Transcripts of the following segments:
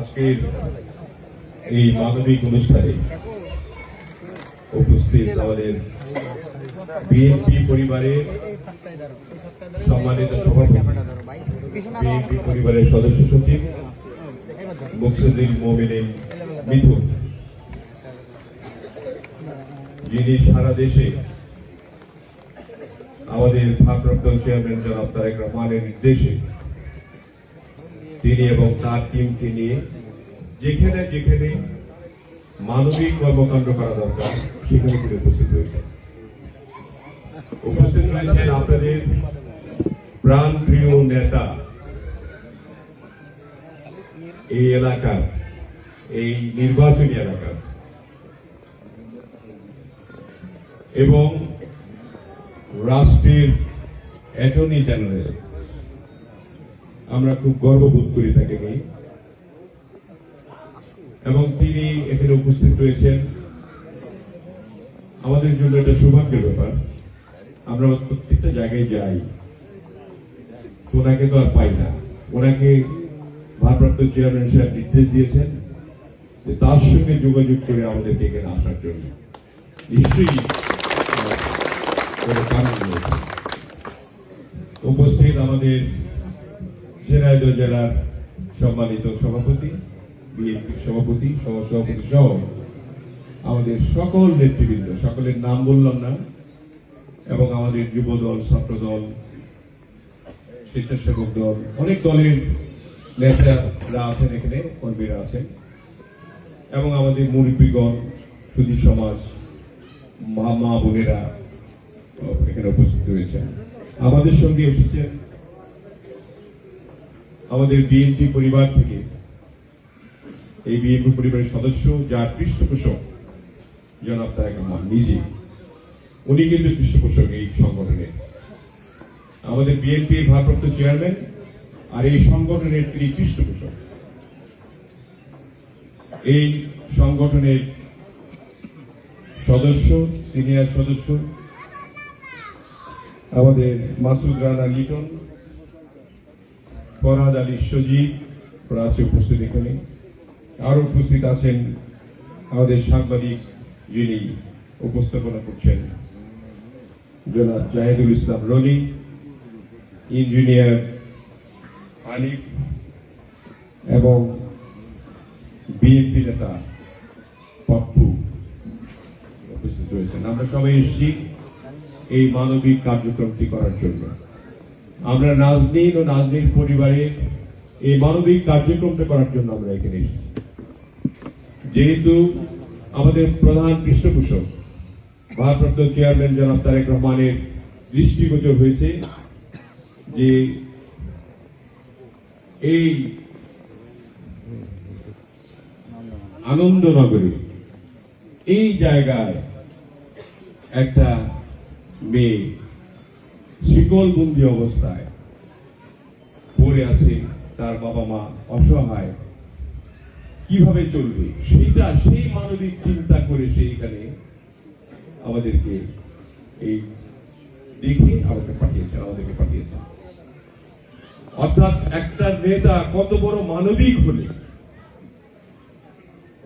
আজকের এই মানবিক অনুষ্ঠানে উপস্থিত আমাদের বিএনপি পরিবারের সম্মানিত সভাপতি পরিবারের সদস্য সচিব, মুকসুদ্দিন মোমিনিন মিথুন যিনি সারা দেশে আমাদের ভারপ্রাপ্ত চেয়ারম্যান জনাব তারেক রহমানের নির্দেশে তিনি এবং তার টিমকে নিয়ে যেখানে যেখানে মানবিক কর্মকাণ্ড করা দরকার, সেখানে তিনি উপস্থিত হয়েছেন। উপস্থিত রয়েছেন আপনাদের প্রাণ প্রিয় নেতা এই এলাকার, এই নির্বাচনী এলাকার। এবং রাষ্ট্রের অ্যাটর্নি জেনারেল আমরা খুব গর্ববোধ করি তাকে নিয়ে। এবং তিনি এখানে উপস্থিত রয়েছেন। আমাদের জন্য এটা সৌভাগ্যের ব্যাপার। আমরা প্রত্যেকটা জায়গায় যাই। ওনাকে তো আর পাই না। ওনাকে ভারপ্রাপ্ত চেয়ারম্যান সাহেব নির্দেশ দিয়েছেন যে তার সঙ্গে যোগাযোগ করে আমাদেরকে এখানে আসার জন্য। নিশ্চয়ই। উপস্থিত আমাদের ঝিনাইদহ জেলার সম্মানিত সভাপতি, বিএনপির সভাপতি সহ সভাপতি সহ আমাদের সকল নেতৃবৃন্দ, সকলের নাম বললাম না, এবং আমাদের যুব দল ছাত্র দল স্বেচ্ছাসেবক দল, অনেক দলের নেতারা আছেন এখানে, কর্মীরা আছেন, এবং আমাদের মুরব্বীগণ সুদী সমাজ মা মা বোনেরা এখানে উপস্থিত রয়েছেন আমাদের সঙ্গে এসেছেন আমাদের বিএনপি পরিবার থেকে। এই বিএনপি পরিবারের সদস্য যার পৃষ্ঠপোষক জনাব তারেক রহমান নিজে, উনি কিন্তু পৃষ্ঠপোষক এই সংগঠনের আমাদের বিএনপির ভারপ্রাপ্ত চেয়ারম্যান আর এই সংগঠনের তিনি পৃষ্ঠপোষক। এই সংগঠনের সদস্য, সিনিয়র সদস্য আমাদের মাসুদ রানা লিটন ফরহাদ আলী সজীব আছে উপস্থিত এখানে। আরও উপস্থিত আছেন আমাদের সাংবাদিক যিনি উপস্থাপনা করছেন। জনাব জাহেদুল ইসলাম রনি, ইঞ্জিনিয়ার হানিফ এবং বিএনপি নেতা পাপ্পু উপস্থিত রয়েছেন। আমরা সবাই এসেছি এই মানবিক কার্যক্রমটি করার জন্য। আমরা নাজনীন ও নাজনীন পরিবারের এই মানবিক কার্যক্রমটা করার জন্য আমরা এখানে এসেছি। যেহেতু আমাদের প্রধান পৃষ্ঠপোষক, ভারপ্রাপ্ত চেয়ারম্যান জনাব তারেক রহমানের দৃষ্টিগোচর হয়েছে যে এই আনন্দনগরে, এই জায়গায় একটা মেয়ে শিকলবন্দি অবস্থায় পড়ে আছে তার বাবা মা অসহায়। কীভাবে চলবে? সেটা, সেই মানবিক চিন্তা করে সে এখানে আমাদেরকে এই দেখে আমাকে পাঠিয়েছে আমাদেরকে পাঠিয়েছে অর্থাৎ একটা নেতা কত বড় মানবিক হলে,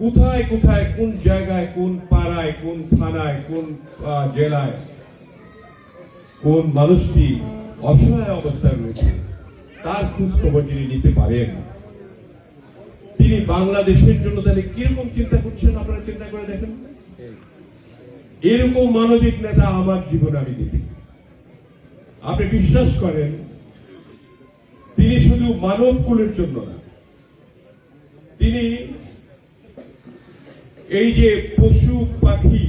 কোথায় কোথায় কোন জায়গায়, কোন পাড়ায়, কোন থানায়, কোন জেলায় কোন মানুষটি অসহায় অবস্থায় রয়েছে, তার খোঁজ খবর যিনি নিতে পারেন তিনি বাংলাদেশের জন্য তাহলে কীরকম চিন্তা করছেন, আপনারা চিন্তা করে দেখেন? এরকম মানবিক নেতা আমার জীবনে আমি দেখি। আপনি বিশ্বাস করেন, তিনি শুধু মানব কুলের জন্য না, তিনি এই যে পশু, পাখি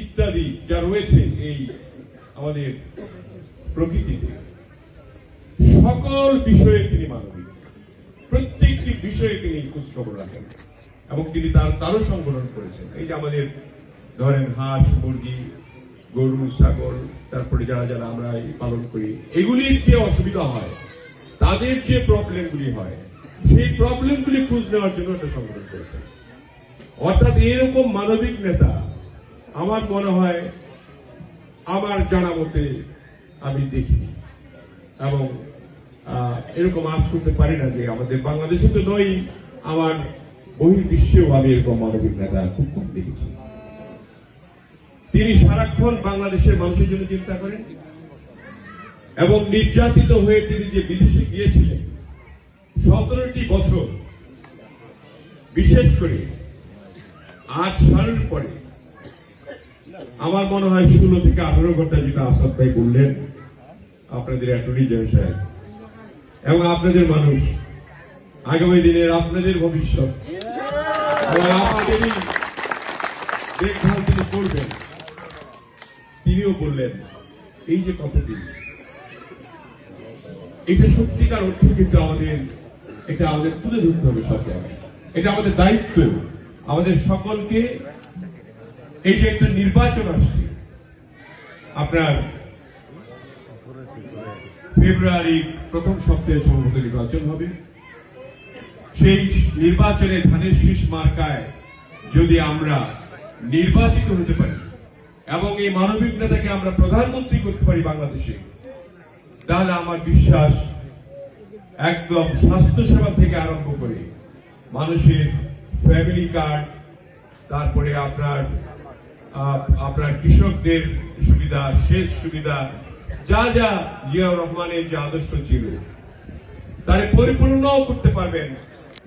ইত্যাদি যা রয়েছে, এই আমাদের প্রকৃতিতে সকল বিষয়ে তিনি মানবিক। প্রত্যেকটি বিষয়ে তিনি খোঁজখবর রাখেন এবং তিনি তার তারও সংগঠন করেছেন। এই যে আমাদের ধরেন হাঁস, মুরগি, গরু, ছাগল, তারপরে যারা যারা আমরা পালন করি, এগুলির যে অসুবিধা হয়, তাদের যে প্রবলেমগুলি হয়, সেই প্রবলেমগুলি খোঁজ নেওয়ার জন্য একটা সংগঠন করেছেন। অর্থাৎ এরকম মানবিক নেতা, আমার মনে হয় আমার জানা মতে আমি দেখিনি। এবং এরকম আজ করতে পারি না যে আমাদের বাংলাদেশে তো নয়, আমার বহির্বিশ্বেও আমি এরকম মানবিক নেতা খুব কম দেখেছি। তিনি সারাক্ষণ বাংলাদেশের মানুষের জন্য চিন্তা করেন এবং নির্যাতিত হয়ে তিনি যে বিদেশে গিয়েছিলেন, সতেরোটি বছর, বিশেষ করে আজ সালের পরে আমার মনে হয় ষোলো থেকে আঠারো ঘণ্টা যেটা আসাদ ভাই বললেন, আপনাদের অ্যাটর্নি জেনারেল সাহেব এবং আপনাদের মানুষ, আগামী দিনের আপনাদের ভবিষ্যৎ এবং দেখভাল তিনি করবেন। তিনিও বললেন, এই যে কথাটি এটা সত্যিকার অর্থে কিন্তু আমাদের, এটা আমাদের তুলে ধরতে হবে সব জায়গায় এটা আমাদের দায়িত্ব। আমাদের সকলকে এই যে একটা নির্বাচন আসছে। আপনার ফেব্রুয়ারি প্রথম সপ্তাহে সম্ভবত নির্বাচন হবে। সেই নির্বাচনে ধানের শীষ মার্কায় যদি আমরা নির্বাচিত হতে পারি এবং এই মানবিক নেতাকে আমরা প্রধানমন্ত্রী করতে পারি বাংলাদেশে, তাহলে আমার বিশ্বাস একদম স্বাস্থ্যসেবা থেকে আরম্ভ করে মানুষের ফ্যামিলি কার্ড, তারপরে আপনার আপনার কৃষকদের সুবিধা, সেচ সুবিধা, যা যা জিয়াউর রহমানের যে আদর্শ ছিল, তারে পরিপূর্ণ করতে পারবেন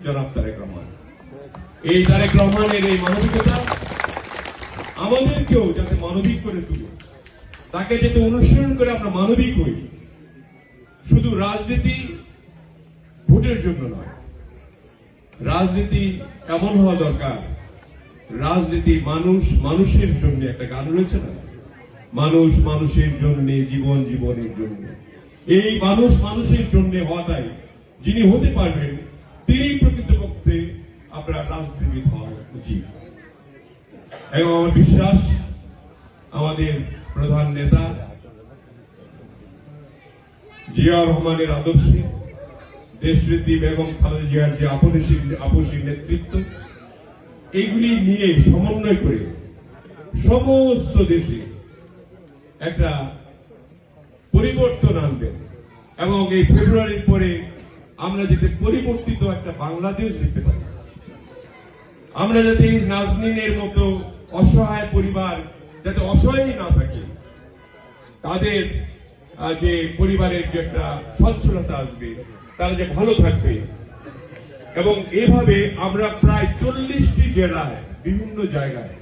জনাব তারেক রহমান। এই তারেক রহমানের এই মানবিকতা আমাদেরকেও যাতে মানবিক করে তুলে, তাকে যাতে অনুসরণ করে আমরা মানবিক হই, শুধু রাজনীতি ভোটের জন্য নয়, রাজনীতি এমন হওয়া দরকার রাজনীতি মানুষ, মানুষের জন্য একটা গান রয়েছে না? মানুষ মানুষের জন্য, জীবন জীবনের জন্য। এই মানুষ মানুষের জন্য হওয়াটাই যিনি হতে পারবেন তিনি প্রকৃতপক্ষে আপনার রাজনীতিবিদ হওয়া উচিত। এবং আমার বিশ্বাস, আমাদের প্রধান নেতা জিয়া রহমানের আদর্শে দেশনেত্রী বেগম খালেদা জিয়ার যে আপসী আপসী নেতৃত্ব এইগুলি নিয়ে সমন্বয় করে সমস্ত দেশে একটা পরিবর্তন আনবেন। এবং এই ফেব্রুয়ারির পরে আমরা যাতে পরিবর্তিত একটা বাংলাদেশ দেখতে পাই। আমরা যাতে নাজনীনের মতো অসহায় পরিবার যাতে অসহায় না থাকে, তাদের যে পরিবারের যে একটা সচ্ছলতা আসবে, তারা যে ভালো থাকবে এবং এভাবে আমরা প্রায় চল্লিশটি জেলায়, বিভিন্ন জায়গায়,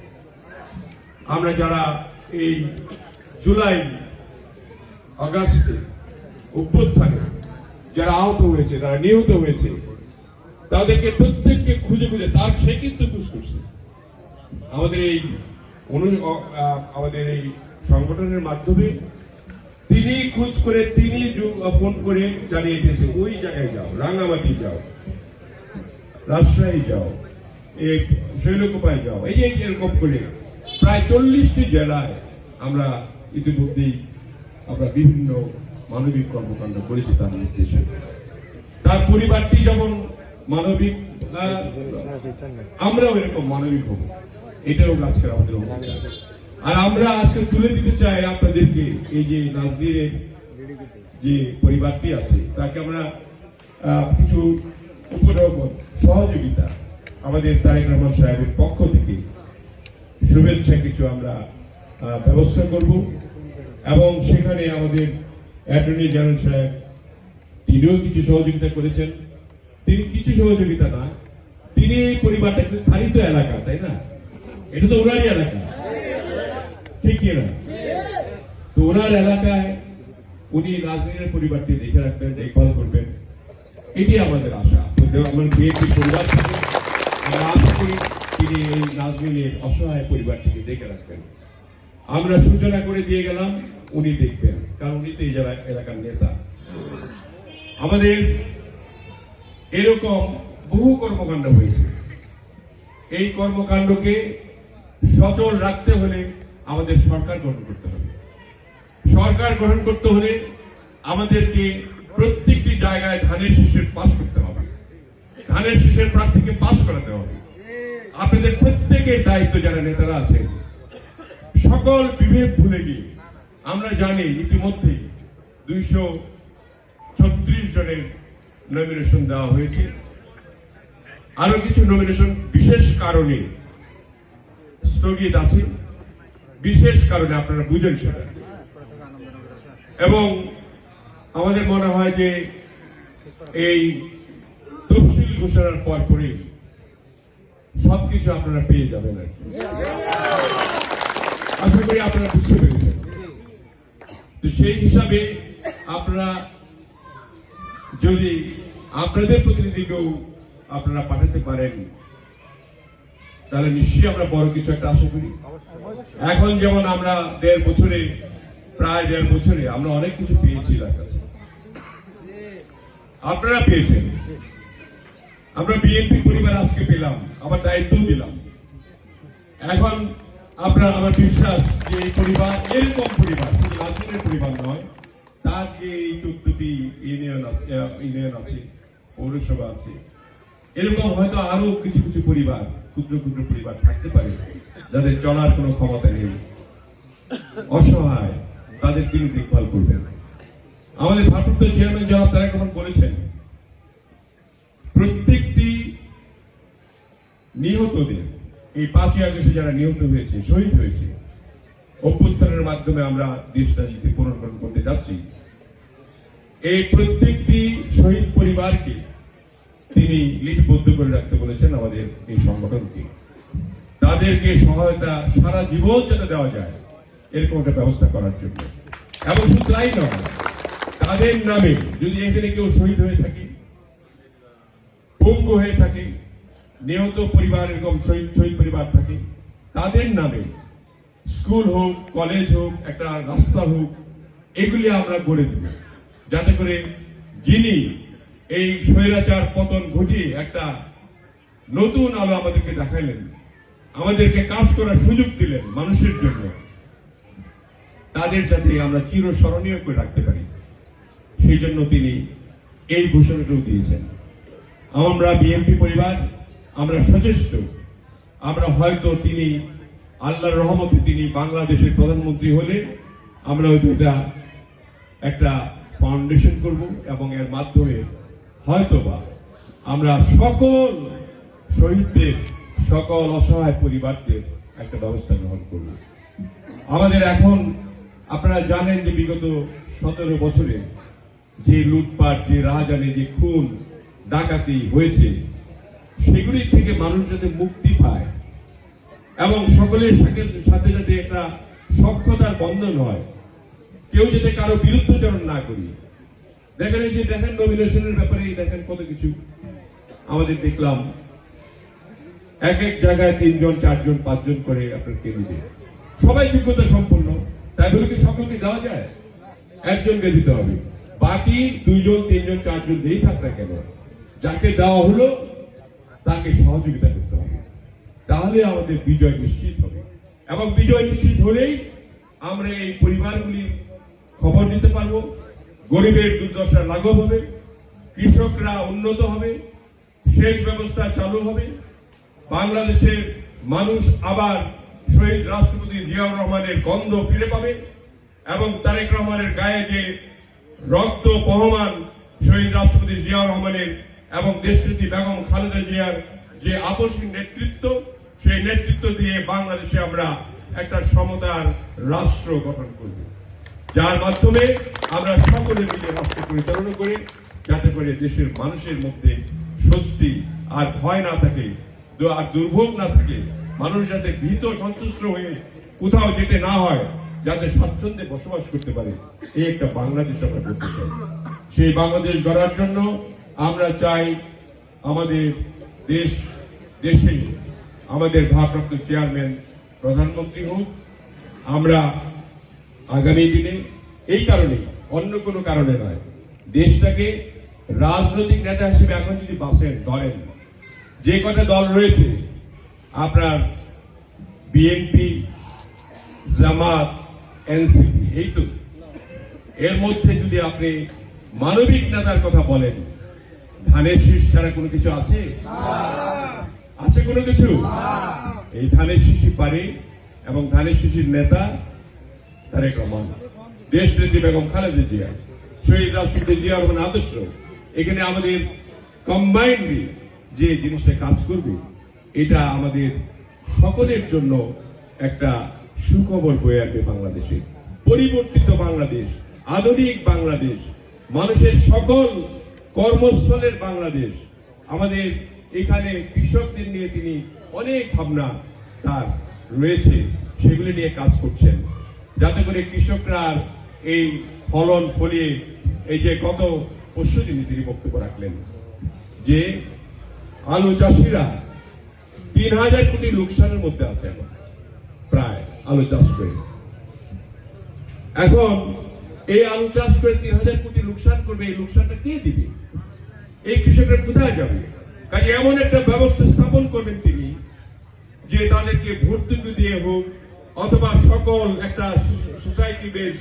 আমরা যারা এই জুলাই, আগস্টে অভ্যুত্থানে যারা আহত হয়েছে তারা নিহত হয়েছে, তাদেরকে প্রত্যেককে খুঁজে খুঁজে, তার সে কিন্তু খুঁজ করছে। আমাদের এই আমাদের এই সংগঠনের মাধ্যমে তিনি খোঁজ করে, তিনি ফোন করে জানিয়ে দিয়েছে, ওই জায়গায় যাও, রাঙামাটি যাও। রাজশাহী যাও। শৈলকুপায় যাও। এই যে এরকম করে প্রায় চল্লিশটি জেলায় আমরা ইতিমধ্যেই আমরা বিভিন্ন মানবিক কর্মকাণ্ড করেছি তার নির্দেশে। তার পরিবারটি যেমন মানবিক আমরাও এরকম মানবিক হব। এটাও আজকের আমাদের আর আমরা আজকে তুলে দিতে চাই আপনাদেরকে এই যে নাজদিরের যে পরিবারটি আছে, তাকে আমরা কিছু উপঢৌকন সহযোগিতা আমাদের তারেক রহমান সাহেবের পক্ষ থেকে শুভেচ্ছা কিছু আমরা ব্যবস্থা করব। এবং সেখানে আমাদের অ্যাটর্নি জেনারেল সাহেব, তিনিও কিছু সহযোগিতা করেছেন। তিনি কিছু সহযোগিতা না, তিনি এই পরিবারটা কিন্তু স্থানিত এলাকা, তাই না? এটা তো ওনারই এলাকা। ঠিক না? তো ওনার এলাকায় উনি রাজনীতির পরিবারটি দেখে রাখবেন, দেখভাল করবেন। এটি আমাদের আশা। বিএনপি পরিবার থেকে আমরা তিনি এই নাজমিনের অসহায় পরিবারটিকে দেখে রাখবেন। আমরা সূচনা করে দিয়ে গেলাম, উনি দেখবেন। কারণ উনি তো এই জেলা- এলাকার নেতা। আমাদের এরকম বহু কর্মকাণ্ড হয়েছে। এই কর্মকাণ্ডকে সচল রাখতে হলে আমাদের সরকার গঠন করতে হবে। সরকার গঠন করতে হলে আমাদেরকে প্রত্যেকটি জায়গায় ধানের শীষের পাশ করতে হবে। ধানের শীষের প্রার্থীকে পাশ করাতে হবে। আপনাদের প্রত্যেকের দায়িত্ব যারা নেতারা আছেন, সকল বিভেদ ভুলে গিয়ে, আমরা জানি ইতিমধ্যে দুইশো ছত্রিশ জনের নমিনেশন দেওয়া হয়েছে। আরও কিছু নমিনেশন বিশেষ কারণে স্থগিত আছে। বিশেষ কারণে আপনারা বুঝেন সেটা। এবং আমাদের মনে হয় যে এই তফসিল ঘোষণার পর পরে সবকিছু আপনারা পেয়ে যাবেন আর কি। আশা করি আপনারা বুঝতে পেরেছেন। তো সেই হিসাবে আপনারা যদি আপনাদের প্রতিনিধিকেও আপনারা পাঠাতে পারেন, তাহলে নিশ্চয়ই আমরা বড় কিছু একটা আশা করি। এখন যেমন আমরা দেড় বছরে, প্রায় দেড় বছরে আমরা অনেক কিছু পেয়েছি আপনারা পেয়েছেন। আমরা বিএনপি পরিবার আজকে পেলাম, আবার দায়িত্ব দিলাম। এখন আপনার আমার বিশ্বাস যে এই পরিবার এরকম পরিবার, শুধু রাজনীতির পরিবার নয়, তার যে এই চোদ্দটি ইউনিয়ন ইউনিয়ন আছে, পৌরসভা আছে, এরকম হয়তো আরও কিছু কিছু পরিবার, ক্ষুদ্র ক্ষুদ্র পরিবার থাকতে পারে, যাদের চলার কোনো ক্ষমতা নেই, অসহায়, তাদের তিনি দেখভাল করবেন। আমাদের ভারপ্রাপ্ত চেয়ারম্যান জনাব তারেক রহমান বলেছেন প্রত্যেকটি নিহতদের এই পাঁচই আগস্টে যারা নিহত হয়েছে, শহীদ হয়েছে, অভ্যুত্থানের মাধ্যমে আমরা দেশটা জিতে পুনর্গঠন করতে যাচ্ছি। এই প্রত্যেকটি শহীদ পরিবারকে তিনি লিপিবদ্ধ করে রাখতে বলেছেন আমাদের এই সংগঠনকে। তাদেরকে সহায়তা সারা জীবন যাতে দেওয়া যায়, এরকম একটা ব্যবস্থা করার জন্য। এবং শুধু তাই নয়, তাদের নামে যদি এখানে কেউ শহীদ হয়ে থাকে, পঙ্গু হয়ে থাকে নিহত পরিবার এরকম শহীদ শহীদ পরিবার থাকে, তাদের নামে স্কুল হোক, কলেজ হোক, একটা রাস্তা হোক, এগুলি আমরা গড়ে দেব যাতে করে যিনি এই স্বৈরাচার পতন ঘটিয়ে একটা নতুন আলো আমাদেরকে দেখাইলেন, আমাদেরকে কাজ করার সুযোগ দিলেন মানুষের জন্য, তাদের যাতে আমরা চিরস্মরণীয় করে রাখতে পারি। সেই জন্য তিনি এই ঘোষণাটাও দিয়েছেন। আমরা বিএনপি পরিবার আমরা সচেষ্ট। আমরা হয়তো তিনি, আল্লাহর রহমতে তিনি বাংলাদেশের প্রধানমন্ত্রী হলে আমরা হয়তো এটা একটা ফাউন্ডেশন করব এবং এর মাধ্যমে হয়তোবা আমরা সকল শহীদদের, সকল অসহায় পরিবারদের একটা ব্যবস্থা গ্রহণ করব। আমাদের এখন আপনারা জানেন যে বিগত সতেরো বছরে যে লুটপাট, যে রাহাজানি যে খুন ডাকাতি হয়েছে সেগুলির থেকে মানুষ যাতে মুক্তি পায়। এবং সকলের সাথে সাথে সাথে একটা সক্ষতার বন্ধন হয়। কেউ যাতে কারও বিরুদ্ধচরণ না করি। দেখেন এই যে দেখেন নমিনেশনের ব্যাপারে দেখেন কত কিছু আমাদের দেখলাম। এক এক জায়গায় তিনজন, চারজন, পাঁচজন করে আপনার ক্যান্ডিডেট সবাই যোগ্যতা সম্পন্ন। তাই বলে কি সকলকে দেওয়া যায়? একজনকে দিতে হবে। বাকি দুইজন, তিনজন, চারজন দিয়েই থাক না কেন, যাকে দেওয়া হলো তাকে সহযোগিতা করতে হবে। তাহলে আমাদের বিজয় নিশ্চিত হবে। এবং বিজয় নিশ্চিত হলেই আমরা এই পরিবারগুলির খবর দিতে পারব। গরিবের দুর্দশা লাঘব হবে। কৃষকরা উন্নত হবে। সেচ ব্যবস্থা চালু হবে। বাংলাদেশের মানুষ আবার শহীদ রাষ্ট্রপতি জিয়াউর রহমানের গন্ধ ফিরে পাবে এবং তারেক রহমানের গায়ে যে রক্ত বহমান শহীদ রাষ্ট্রপতি জিয়াউর রহমানের এবং দেশনীতি বেগম খালেদা জিয়ার যে আপসী নেতৃত্ব, সেই নেতৃত্ব দিয়ে বাংলাদেশে আমরা একটা সমতার রাষ্ট্র গঠন করব। যার মাধ্যমে আমরা সকলে মিলে রাষ্ট্র পরিচালনা করি, যাতে করে দেশের মানুষের মধ্যে স্বস্তি আর ভয় না থাকে আর দুর্ভোগ না থাকে। মানুষ যাতে ভীত সন্তুষ্ট হয়ে কোথাও যেতে না হয়, যাতে স্বাচ্ছন্দ্যে বসবাস করতে পারে, এই একটা বাংলাদেশ আমরা করতে চাই। সেই বাংলাদেশ গড়ার জন্য আমরা চাই আমাদের দেশ, দেশে আমাদের ভারপ্রাপ্ত চেয়ারম্যান প্রধানমন্ত্রী হোক। আমরা আগামী দিনে এই কারণে অন্য কোনো কারণে নয়, দেশটাকে রাজনৈতিক নেতা হিসেবে এখন যদি বাসেন ধরেন, যে কটা দল রয়েছে, আপনার বিএনপি, জামাত, এনসিপি, এই তো। এর মধ্যে যদি আপনি মানবিক নেতার কথা বলেন ধানের শীষ ছাড়া কোনো কিছু আছে? আছে কোনো কিছু? এই ধানের শিশি পারে এবং ধানের শিশির নেতা তারেক রহমান। দেশ নেত্রী বেগম খালেদা জিয়া, শহীদ রাষ্ট্রপতি জিয়া রহমান আদর্শ। এখানে আমাদের কম্বাইন্ডলি যে জিনিসটা কাজ করবে, এটা আমাদের সকলের জন্য একটা সুখবর বয়ে আনবে বাংলাদেশে। পরিবর্তিত বাংলাদেশ, আধুনিক বাংলাদেশ, মানুষের সকল কর্মস্থলের বাংলাদেশ। আমাদের এখানে কৃষকদের নিয়ে তিনি অনেক ভাবনা তার রয়েছে, সেগুলি নিয়ে কাজ করছেন। যাতে করে কৃষকরা এই ফলন ফলিয়ে এই যে গত পরশু দিনে তিনি বক্তব্য রাখলেন যে, আলু চাষিরা তিন হাজার কোটি লোকসানের মধ্যে আছে এখন, প্রায় আলু চাষ করে। এখন এই আলু চাষ করে তিন হাজার কোটি লোকসান করবে, এই লোকসানটা কে দিবে? এই কৃষকরা কোথায় যাবে? কাজে এমন একটা ব্যবস্থা স্থাপন করবেন তিনি, যে তাদেরকে ভর্তুকি দিয়ে হোক, অথবা সকল একটা সোসাইটি বেস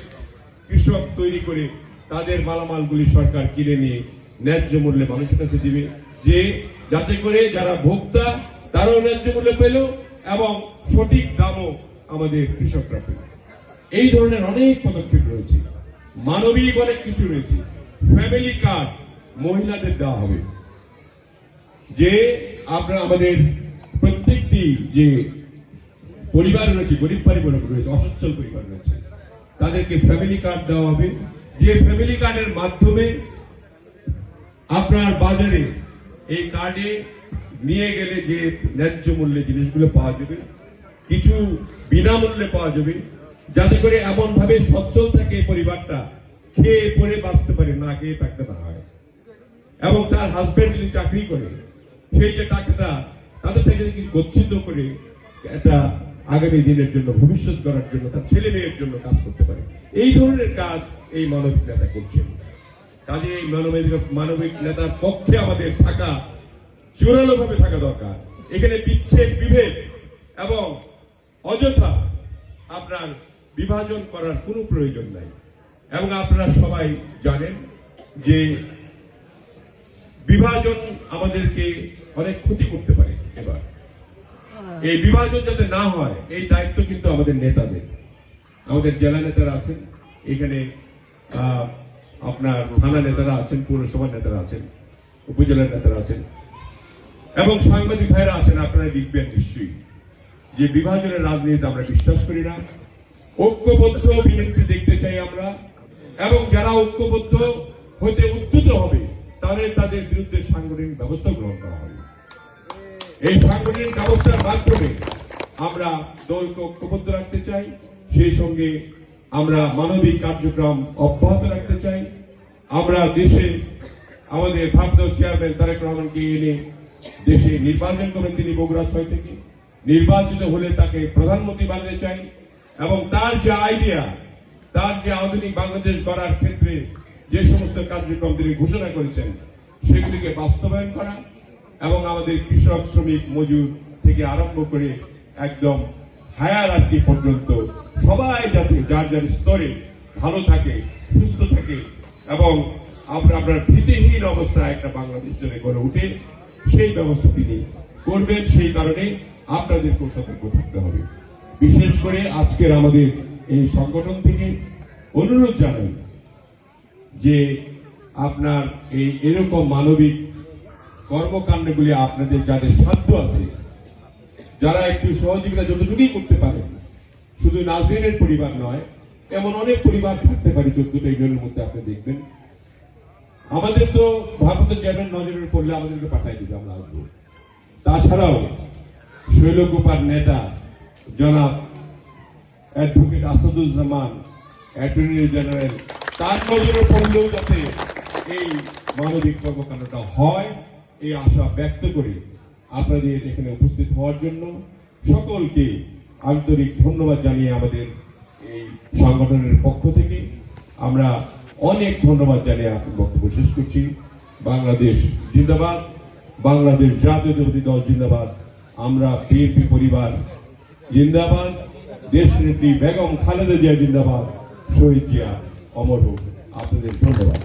কৃষক তৈরি করে তাদের মালামালগুলি সরকার কিনে নিয়ে ন্যায্য মূল্যে মানুষের কাছে দিবে, যে যাতে করে যারা ভোক্তা, তারাও ন্যায্য মূল্য পেল এবং সঠিক দামও আমাদের কৃষকরা পেল। এই ধরনের অনেক পদক্ষেপ রয়েছে। মানবিক অনেক কিছু রয়েছে ফ্যামিলি কার্ড মহিলাদের দেওয়া হবে। যে আমরা আমাদের প্রত্যেকটি যে পরিবার রয়েছে, গরিব পরিবার রয়েছে, অসচ্ছল পরিবার রয়েছে, তাদেরকে ফ্যামিলি কার্ড দেওয়া হবে। যে ফ্যামিলি কার্ডের মাধ্যমে আপনার বাজারে এই কার্ডে নিয়ে গেলে যে ন্যায্য মূল্যে জিনিসগুলো পাওয়া যাবে, কিছু বিনামূল্যে পাওয়া যাবে যাতে করে এমন ভাবে সচ্ছল থাকে পরিবারটা, খেয়ে পরে বাঁচতে পারে, না খেয়ে থাকতে না হয়। এবং তার হাজবেন্ড যদি চাকরি করে, সেই যে টাকাটা, তাদের থেকে যদি গচ্ছিত করে একটা আগামী দিনের জন্য, ভবিষ্যৎ করার জন্য, তার ছেলে মেয়ের জন্য কাজ করতে পারে। এই ধরনের কাজ এই মানবিক নেতা করছেন। কাজে এই মানবিক মানবিক নেতার পক্ষে আমাদের থাকা জোরালো ভাবে থাকা দরকার। এখানে বিচ্ছেদ, বিভেদ এবং অযথা আপনার বিভাজন করার কোনো প্রয়োজন নাই। এবং আপনারা সবাই জানেন যে বিভাজন আমাদেরকে অনেক ক্ষতি করতে পারে এবার। এই বিভাজন যাতে না হয়, এই দায়িত্ব কিন্তু আমাদের নেতাদের। আমাদের জেলা নেতারা আছেন, এখানে আপনার থানা নেতারা আছেন পৌরসভার নেতারা আছেন উপজেলার নেতারা আছেন। এবং সাংবাদিক ভাইরা আছেন, আপনারা লিখবেন নিশ্চয়ই। যে বিভাজনের রাজনীতি আমরা বিশ্বাস করি না ঐক্যবদ্ধ বিএনপি দেখতে চাই আমরা, এবং যারা ঐক্যবদ্ধ হতে উদ্যুত হবে তাহলে তাদের বিরুদ্ধে সাংগঠনিক ব্যবস্থা গ্রহণ করা হবে। এই সাংগঠনিক ব্যবস্থার মাধ্যমে আমরা দলকে ঐক্যবদ্ধ রাখতে চাই, সেই সঙ্গে আমরা মানবিক কার্যক্রম অব্যাহত রাখতে চাই। আমরা দেশে আমাদের ভারত চেয়ারম্যান তারেক রহমানকে এনে দেশে নির্বাচন করেন তিনি বগুড়া ছয় থেকে। নির্বাচিত হলে তাকে প্রধানমন্ত্রী বানাতে চাই। এবং তার যে আইডিয়া তার যে আধুনিক বাংলাদেশ গড়ার ক্ষেত্রে যে সমস্ত কার্যক্রম তিনি ঘোষণা করেছেন, সেগুলিকে বাস্তবায়ন করা এবং আমাদের কৃষক শ্রমিক মজুর থেকে আরম্ভ করে একদম হায়ার আর্থি পর্যন্ত সবাই যাতে যার যার স্তরে ভালো থাকে, সুস্থ থাকে এবং আমরা আপনার ভীতিহীন অবস্থায় একটা বাংলাদেশ যেন গড়ে উঠে, সেই ব্যবস্থা তিনি করবেন। সেই কারণে আপনাদেরকেও সতর্ক থাকতে হবে। বিশেষ করে আজকের আমাদের এই সংগঠন থেকে অনুরোধ জানাই যে আপনার এই এরকম মানবিক কর্মকাণ্ডগুলি আপনাদের যাদের সাধ্য আছে, যারা একটু সহযোগিতা যতটুকুই করতে পারেন শুধু নাজরিনের পরিবার নয়, এমন অনেক পরিবার থাকতে পারে চোদ্দটা ইউনিয়নের মধ্যে আপনি দেখবেন। আমাদের তো ভারত চেয়ারম্যান নজরের পড়লে আমাদেরকে পাঠাই দিবে, আমরা আসব। তাছাড়াও শৈলকুপার নেতা জনাব অ্যাডভোকেট আসাদুজ্জামান, অ্যাটর্নি জেনারেল, তার নজরে পড়লেও যাতে এই মানবিক কর্মকাণ্ডটা হয়, এই আশা ব্যক্ত করে আপনাদের এখানে উপস্থিত হওয়ার জন্য সকলকে আন্তরিক ধন্যবাদ জানিয়ে আমাদের এই সংগঠনের পক্ষ থেকে আমরা অনেক ধন্যবাদ জানিয়ে বক্তব্য শেষ করছি। বাংলাদেশ জিন্দাবাদ, বাংলাদেশ জাতীয়তাবাদী দল জিন্দাবাদ, আমরা বিএনপি পরিবার জিন্দাবাদ। দেশ নেত্রী বেগম খালেদা জিয়া জিন্দাবাদ। শহীদ জিয়া অমর হোক। আপনাদের ধন্যবাদ।